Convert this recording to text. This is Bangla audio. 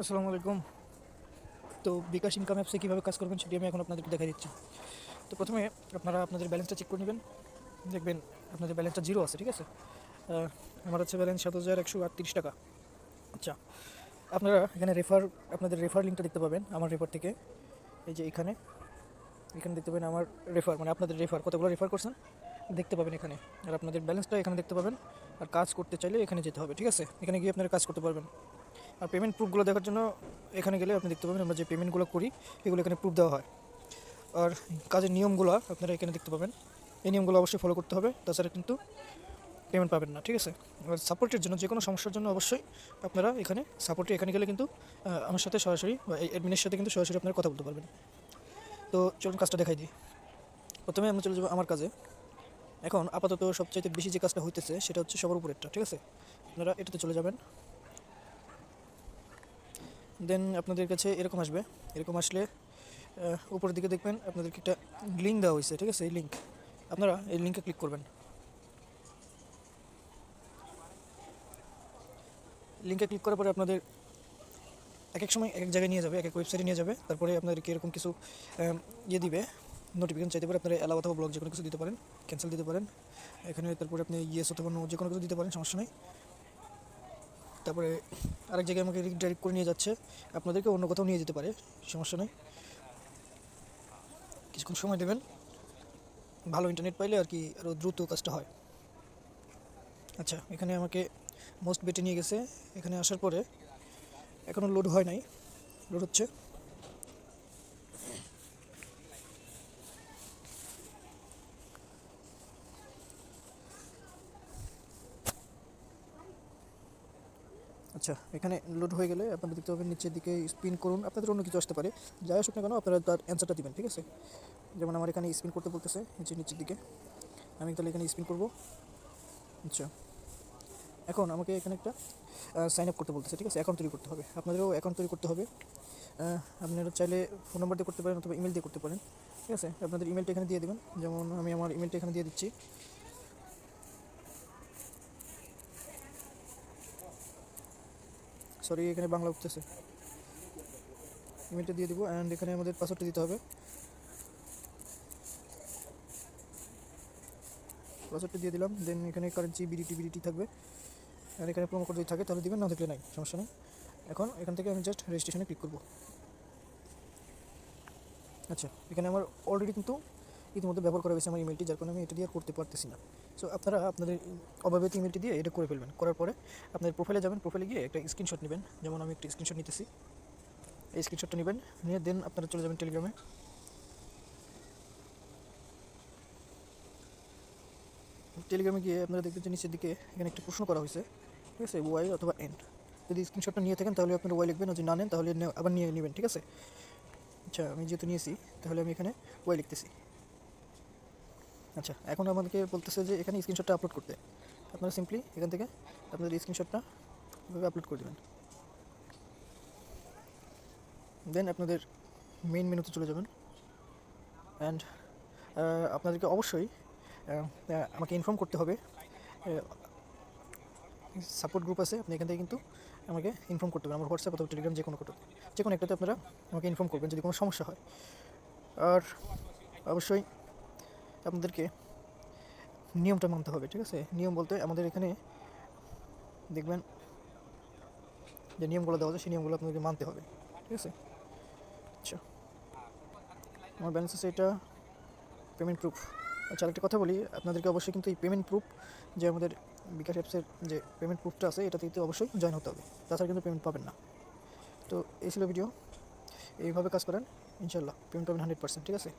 আসসালামু আলাইকুম। তো বিকাশ ইনকাম অ্যাপসে কীভাবে কাজ করবেন সেটি আমি এখন আপনাদেরকে দেখা দিচ্ছি। তো প্রথমে আপনারা আপনাদের ব্যালেন্সটা চেক করে নেবেন। দেখবেন আপনাদের ব্যালেন্সটা জিরো আছে, ঠিক আছে? আমার হচ্ছে ব্যালেন্স সাত হাজার একশো আটত্রিশ টাকা। আচ্ছা আপনারা এখানে রেফার আপনাদের রেফার লিঙ্কটা দেখতে পাবেন আমার রেফার থেকে। এই যে এখানে এখানে দেখতে পাবেন আমার রেফার মানে আপনাদের রেফার কতগুলো রেফার করছেন? দেখতে পাবেন এখানে। আর আপনাদের ব্যালেন্সটা এখানে দেখতে পাবেন। আর কাজ করতে চাইলে এখানে যেতে হবে, ঠিক আছে? এখানে গিয়ে আপনারা কাজ করতে পারবেন। আর পেমেন্ট প্রুফগুলো দেখার জন্য এখানে গেলে আপনি দেখতে পাবেন আমরা যে পেমেন্টগুলো করি, এগুলো এখানে প্রুফ দেওয়া হয়। আর কাজের নিয়মগুলো আপনারা এখানে দেখতে পাবেন। এই নিয়মগুলো অবশ্যই ফলো করতে হবে, তাছাড়া কিন্তু পেমেন্ট পাবেন না, ঠিক আছে? এবার সাপোর্টের জন্য যে কোনো সমস্যার জন্য অবশ্যই আপনারা এখানে সাপোর্টে এখানে গেলে কিন্তু আমার সাথে সরাসরি বা অ্যাডমিনের সাথে কিন্তু সরাসরি আপনারা কথা বলতে পারবেন। তো চলুন কাজটা দেখাই দিই। প্রথমে আমরা চলে যাব আমার কাজে। এখন আপাতত সবচাইতে বেশি যে কাজটা হইতেছে, সেটা হচ্ছে সবার উপরেরটা, ঠিক আছে? আপনারা এটাতে চলে যাবেন। দেন আপনাদের কাছে এরকম আসবে। এরকম আসলে উপরের দিকে দেখবেন আপনাদেরকে একটা লিঙ্ক দেওয়া হয়েছে, ঠিক আছে? এই লিঙ্ক আপনারা এই লিঙ্কে ক্লিক করবেন। লিঙ্কে ক্লিক করার পরে আপনাদের এক এক সময় এক এক জায়গায় নিয়ে যাবে, এক এক ওয়েবসাইটে নিয়ে যাবে। তারপরে আপনাদেরকে এরকম কিছু ইয়ে দিবে নোটিফিকেশন চাইতে পারে। আপনারা অ্যালাউ অথবা ব্লগ যে কোনো কিছু দিতে পারেন ক্যান্সেল দিতে পারেন। এখানে তারপরে আপনি ইয়েস অথবা নো যে কোনো কিছু দিতে পারেন, সমস্যা নেই। তারপরে আরেক জায়গায় আমাকে ডাইরেক্ট করে নিয়ে যাচ্ছে। আপনাদেরকে অন্য কোথাও নিয়ে যেতে পারে, সমস্যা নেই। কিছুক্ষণ সময় দেবেন। ভালো ইন্টারনেট পাইলে আর কি আরও দ্রুত কাজটা হয়। আচ্ছা এখানে আমাকে মোস্ট বেটে নিয়ে গেছে। এখানে আসার পরে এখনও লোড হয় নাই। লোড হচ্ছে। আচ্ছা এখানে লোড হয়ে গেলে আপনাদের দেখতে পাবেন নিচের দিকে স্পিন করুন, আপনাদের অন্য কিছু আসতে পারে। যাই আসুক না কেন, আপনারা তার অ্যান্সারটা দিবেন, ঠিক আছে? যেমন আমার এখানে স্পিন করতে বলতেছে, নিচে, নিচের দিকে। আমি তাহলে এখানে স্পিন করব। আচ্ছা। এখন আমাকে এখানে একটা সাইন আপ করতে বলতেছে, ঠিক আছে? অ্যাকাউন্ট তৈরি করতে হবে। আপনাদেরও অ্যাকাউন্ট তৈরি করতে হবে। আপনারা চাইলে ফোন নাম্বার দিয়ে করতে পারেন অথবা ইমেল দিয়ে করতে পারেন, ঠিক আছে? আপনাদের ইমেলটা এখানে দিয়ে দেবেন। যেমন আমি আমার ইমেলটা এখানে দিয়ে দিচ্ছি। সরি এখানে বাংলা উঠতেছে। ইমেলটা দিয়ে দিব অ্যান্ড এখানে আমাদের পাসওয়ার্ডটা দিতে হবে। পাসওয়ার্ডটা দিয়ে দিলাম দেন এখানে কারেন্সি বিডিটি বিডিটি থাকবে। আর এখানে প্রোমো কোড যদি থাকে, তাহলে দিবেন, না থাকলে নাই, সমস্যা নেই। এখন এখান থেকে আমি জাস্ট রেজিস্ট্রেশনে ক্লিক করব। আচ্ছা এখানে আমার অলরেডি কিন্তু ইতিমধ্যে ব্যবহার করা হয়েছে আমার ইমেলটি যার কারণে আমি এটা দিয়ে করতে পারতেছি না। সো আপনারা আপনাদের অভাবিত ইমেলটি দিয়ে এটা করে ফেলবেন। করার পরে আপনাদের প্রোফাইলে যাবেন প্রোফাইলে গিয়ে একটা স্ক্রিনশট নেবেন। যেমন আমি একটা স্ক্রিনশট নিতেছি। এই স্ক্রিনশটটা নেবেন, নিয়ে দেন আপনারা চলে যাবেন টেলিগ্রামে টেলিগ্রামে গিয়ে আপনারা যে নিচের দিকে এখানে একটা প্রশ্ন করা হয়েছে। ঠিক আছে? ওয়াই অথবা এন্ড যদি স্ক্রিনশটটা নিয়ে থাকেন, তাহলে আপনারা ওয়াই লিখবেন যদি না নেন, তাহলে আবার নিয়ে নেবেন। ঠিক আছে? আচ্ছা আমি যেহেতু নিয়েছি, তাহলে আমি এখানে ওয়াই লিখতেছি। আচ্ছা এখন আমাদেরকে বলতেছে যে এখানে স্ক্রিনশটটা আপলোড করতে। আপনারা সিম্পলি এখান থেকে আপনাদের স্ক্রিনশটটা এভাবে আপলোড করে দেবেন। দেন আপনাদের মেইন মেনুতে চলে যাবেন। অ্যান্ড আপনাদেরকে অবশ্যই আমাকে ইনফর্ম করতে হবে সাপোর্ট গ্রুপ আছে, আপনি এখান থেকে কিন্তু আমাকে ইনফর্ম করতে হবে আমার হোয়াটসঅ্যাপ অথবা টেলিগ্রাম যে কোনো কোটো যে কোনো একটাতে আপনারা আমাকে ইনফর্ম করবেন যদি কোনো সমস্যা হয়। আর, অবশ্যই আপনাদেরকে নিয়মটা মানতে হবে, ঠিক আছে? নিয়ম বলতে আমাদের এখানে দেখবেন যে নিয়মগুলো দেওয়া আছে, সেই নিয়মগুলো আপনাদেরকে মানতে হবে, ঠিক আছে? আচ্ছা। আমার ব্যালেন্স আছে এটা পেমেন্ট প্রুফ আচ্ছা আরেকটা কথা বলি, আপনাদেরকে অবশ্যই কিন্তু এই পেমেন্ট প্রুফ যে আমাদের বিকাশ অ্যাপসের যে পেমেন্ট প্রুফটা আছে, এটাতে কিন্তু অবশ্যই জয়েন হতে হবে। তাছাড়া কিন্তু পেমেন্ট পাবেন না। তো এই ছিল ভিডিও এইভাবে কাজ করেন ইনশাল্লাহ পেমেন্ট পাবেন হান্ড্রেড পার্সেন্ট ঠিক আছে?